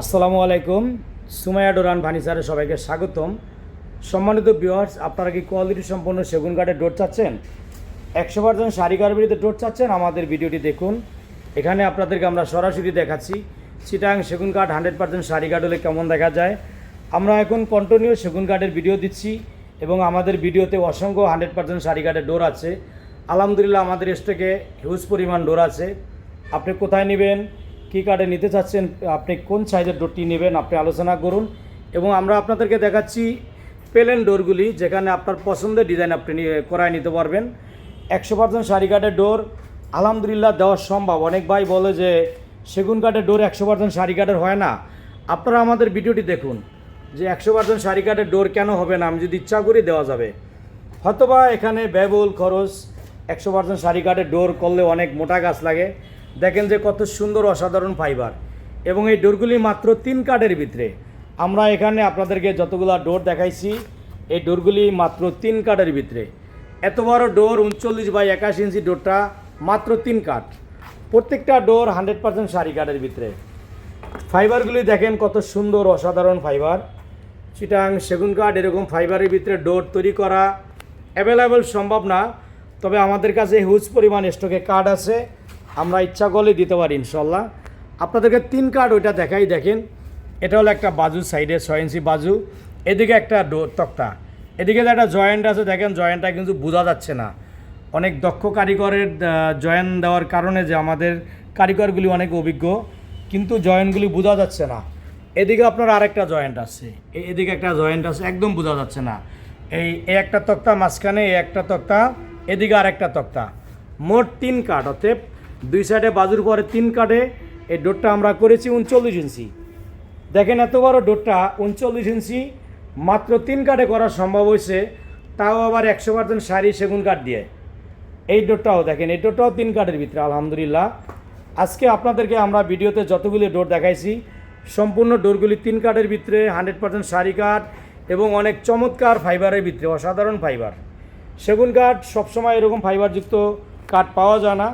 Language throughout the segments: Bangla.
আসসালামু আলাইকুম। সুমাইয়া ডোরান ভানিসারে সবাইকে স্বাগতম। সম্মানিত ভিউয়ার্স আপনারা কি কোয়ালিটি সম্পন্ন সেগুন কাঠের ডোর চাচ্ছেন? একশো পার্সেন্ট শাড়ি কারবারিতে ডোর চাচ্ছেন? আমাদের ভিডিওটি দেখুন। এখানে আপনাদেরকে আমরা সরাসরি দেখাচ্ছি, চিটাং সেগুন কাঠ হান্ড্রেড পার্সেন্ট শাড়ি কাঠ হলে কেমন দেখা যায়। আমরা এখন কন্টিনিউ সেগুন কাঠের ভিডিও দিচ্ছি এবং আমাদের ভিডিওতে অসংখ্য হান্ড্রেড পার্সেন্ট শাড়ি কাঠের ডোর আছে। আলহামদুলিল্লাহ আমাদের স্টকে হিউজ পরিমাণ ডোর আছে। আপনি কোথায় নেবেন? কী কার্ডে নিতে চাচ্ছেন, আপনি কোন সাইজের ডোরটি নেবেন, আপনি আলোচনা করুন। এবং আমরা আপনাদেরকে দেখাচ্ছি প্লেন ডোরগুলি যেখানে আপনার পছন্দের ডিজাইন আপনি করায় নিতে পারবেন। একশো পার্সেন্ট শাড়ি কাঠের ডোর আলহামদুলিল্লাহ দেওয়া সম্ভব। অনেক ভাই বলে যে, সেগুন কাঠের ডোর একশো পার্সেন্ট শাড়ি কাঠের হয় না। আপনারা আমাদের ভিডিওটি দেখুন, যে একশো পার্সেন্ট শাড়ি কাঠের ডোর কেন হবে না, আমি যদি ইচ্ছা করি দেওয়া যাবে। হয়তোবা এখানে ব্যয়বহুল খরচ, একশো পার্সেন্ট শাড়ি কাঠের ডোর করলে অনেক মোটা গাছ লাগে। দেখেন যে কত সুন্দর অসাধারণ ফাইবার। এবং এই ডোরগুলি মাত্র তিন কাঠের ভিতরে। আমরা এখানে আপনাদেরকে যতগুলো ডোর দেখাইছি, এই ডোরগুলি মাত্র তিন কাঠের ভিতরে। এত বড় ডোর উনচল্লিশ বাই একাশি ইঞ্চি ডোরটা মাত্র তিন কাঠ। প্রত্যেকটা ডোর হান্ড্রেড পার্সেন্ট শাড়ি কাঠের ভিতরে। ফাইবারগুলি দেখেন কত সুন্দর অসাধারণ ফাইবার। চিটাং সেগুন কাঠ এরকম ফাইবারের ভিতরে ডোর তৈরি করা অ্যাভেলেবেল সম্ভব না। তবে আমাদের কাছে হিউজ পরিমাণ স্টকে কার্ড আছে। আমরা ইচ্ছা করলে দিতে পারি ইনশাল্লাহ। আপনাদেরকে তিন কার্ড ওইটা দেখাই, দেখেন। এটা হলো একটা বাজু সাইডে ছয় ইঞ্চি বাজু, এদিকে একটা তক্তা। এদিকে যে একটা জয়েন্ট আছে, দেখেন জয়েন্টটা কিন্তু বোঝা যাচ্ছে না। অনেক দক্ষ কারিগরের জয়েন্ট দেওয়ার কারণে যে আমাদের কারিগরগুলি অনেক অভিজ্ঞ, কিন্তু জয়েন্টগুলি বোঝা যাচ্ছে না। এদিকে আপনার আরেকটা জয়েন্ট আছে। এদিকে একটা জয়েন্ট আছে, একদম বোঝা যাচ্ছে না। এই একটা তক্তা মাঝখানে একটা তক্তা, এদিকে আরেকটা তক্তা। মোট তিন কাঠ অতএব দুই সাইডে বাজুর পরে তিন কাটে এই ডোরটা আমরা করেছি উনচল্লিশ ইঞ্চি। দেখেন এত বড় ডোরটা উনচল্লিশ ইঞ্চি, মাত্র তিন কাটে করা সম্ভব হয়েছে, তাও আবার একশো পার্সেন্ট শাড়ি সেগুন কাঠ দিয়ে। এই ডোরটাও দেখেন, এই ডোরটাও তিন কাঠের ভিতরে, আলহামদুলিল্লাহ। আজকে আপনাদেরকে আমরা ভিডিওতে যতগুলি ডোর দেখাইছি, সম্পূর্ণ ডোরগুলি তিন কাঠের ভিতরে, হান্ড্রেড পার্সেন্ট শাড়ি কাঠ এবং অনেক চমৎকার ফাইবারের ভিতরে, অসাধারণ ফাইবার। সেগুন কাঠ সবসময় এরকম ফাইবারযুক্ত কাঠ পাওয়া যায় না।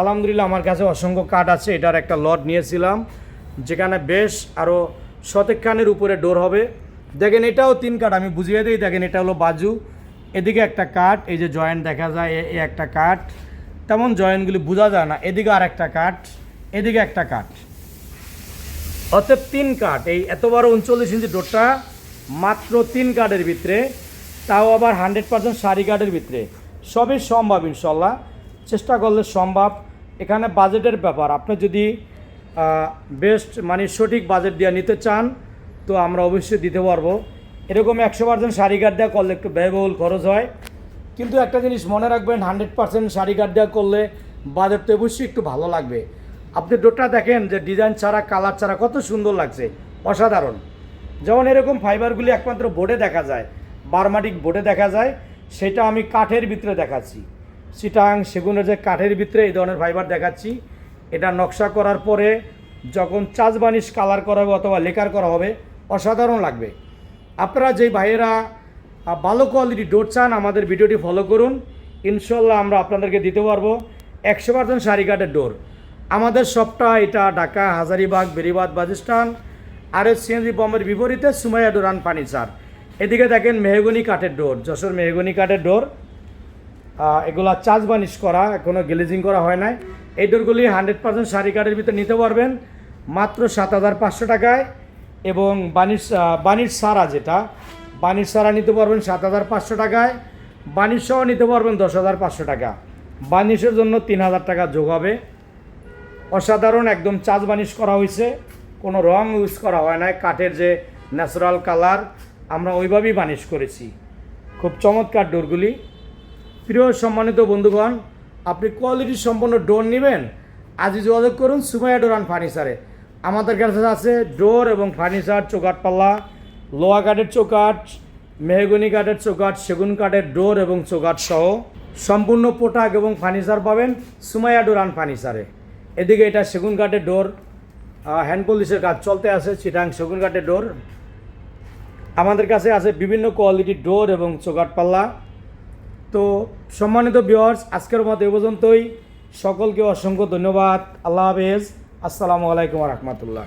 আলহামদুলিল্লাহ আমার কাছে অসংখ্য কাঠ আছে, এটার একটা লট নিয়েছিলাম, যেখানে বেশ আরও শতেক খানের উপরে ডোর হবে। দেখেন, এটাও তিন কাঠ, আমি বুঝিয়ে দিই, দেখেন, এটা হলো বাজু। এদিকে একটা কাঠ, এই যে জয়েন্ট দেখা যায়, এ একটা কাঠ। তেমন জয়েন্টগুলি বোঝা যায় না, এদিকে আর একটা কাঠ, এদিকে একটা কাঠ। অতএব তিন কাঠ, এই এত বড় উনচল্লিশ ইঞ্চি ডোরটা মাত্র তিন কাঠের ভিতরে, তাও আবার হান্ড্রেড পার্সেন্ট সারি কাঠের ভিতরে। সবই সম্ভব ইনশাল্লাহ, চেষ্টা করলে সম্ভব। এখানে বাজেটের ব্যাপার। আপনি যদি বেস্ট মানে সঠিক বাজেট দিয়ে নিতে চান, তো আমরা অবশ্যই দিতে পারব। এরকম একশো পার্সেন্ট শাড়ি কাঠ দেওয়া করলে একটু ব্যয়বহুল খরচ হয়। কিন্তু একটা জিনিস মনে রাখবেন হান্ড্রেড পার্সেন্ট শাড়ি কাঠ দেওয়া করলে বাজেট তো অবশ্যই একটু ভালো লাগবে। আপনি ডোরটা দেখেন যে ডিজাইন ছাড়া, কালার ছাড়া কত সুন্দর লাগছে, অসাধারণ। যেমন এরকম ফাইবারগুলি একমাত্র বোর্ডে দেখা যায় বারমাটিক বোর্ডে দেখা যায়, সেটা আমি কাঠের ভিতরে দেখাচ্ছি। সিটাং সেগুনের যে কাঠের ভিতরে এই ধরনের ফাইবার দেখাচ্ছি। এটা নকশা করার পরে যখন চাষ বানিশ কালার করা হবে অথবা লেকার করা হবে, অসাধারণ লাগবে। আপনারা যেই ভাইয়েরা ভালো কোয়ালিটি ডোর চান, আমাদের ভিডিওটি ফলো করুন। ইনশাল্লাহ আমরা আপনাদেরকে দিতে পারব একশো পার্সেন্ট কাঠের ডোর আমাদের সবটা এটা ঢাকা, হাজারিবাগ বেরিবাদ বাজিস্তান আর এস সিএনজি বম্বের বিপরীতে সুমাইয়া ডোরান ফার্নিচার। এদিকে দেখেন মেহগনি কাঠের ডোর যশোর মেহগনি কাঠের ডোর এগুলা চার্জ বানিশ করা কোনো গ্লেজিং করা হয় নাই। এই ডোরগুলি হান্ড্রেড পার্সেন্ট শাড়ি কাঠের ভিতরে নিতে পারবেন, মাত্র সাত হাজার পাঁচশো টাকায়। এবং বানিশ বানিশ সারা যেটা বানিশ সারা নিতে পারবেন সাত হাজার পাঁচশো টাকায় বানিশ সহ নিতে পারবেন দশ হাজার পাঁচশো টাকা। বানিশের জন্য তিন হাজার টাকা যোগ হবে। অসাধারণ একদম চার্জ বানিশ করা হয়েছে, কোনো রং ইউজ করা হয় না কাঠের যে ন্যাচারাল কালার আমরা ওইভাবেই বানিশ করেছি। খুব চমৎকার ডোরগুলি। প্রিয় সম্মানিত বন্ধুগণ, আপনি কোয়ালিটি সম্পন্ন ডোর নেবেন। আজই যোগাযোগ করুন সুমাইয়া ডোর অ্যান্ড ফার্নিচারে আমাদের কাছে আছে ডোর এবং ফার্নিচার চৌকাট পাল্লা, লোহা কাঠের চৌকাট মেহগনি কাঠের চৌকাট সেগুন কাঠের ডোর এবং চৌকাট সহ সম্পূর্ণ পোটাক এবং ফার্নিচার পাবেন সুমাইয়া ডোর অ্যান্ড ফার্নিচারে এদিকে এটা সেগুন কাঠের ডোর হ্যান্ড পলিশের কাজ চলতে আছে, চিটাং সেগুন কাঠের ডোর আমাদের কাছে আছে বিভিন্ন কোয়ালিটির ডোর এবং চৌকাট পাল্লা। তো সম্মানিত বিয়ার্স আজকের মতো এ পর্যন্তই। সকলকে অসংখ্য ধন্যবাদ। আল্লাহ হাফেজ। আসসালামু আলাইকুম রহমতুল্লাহ।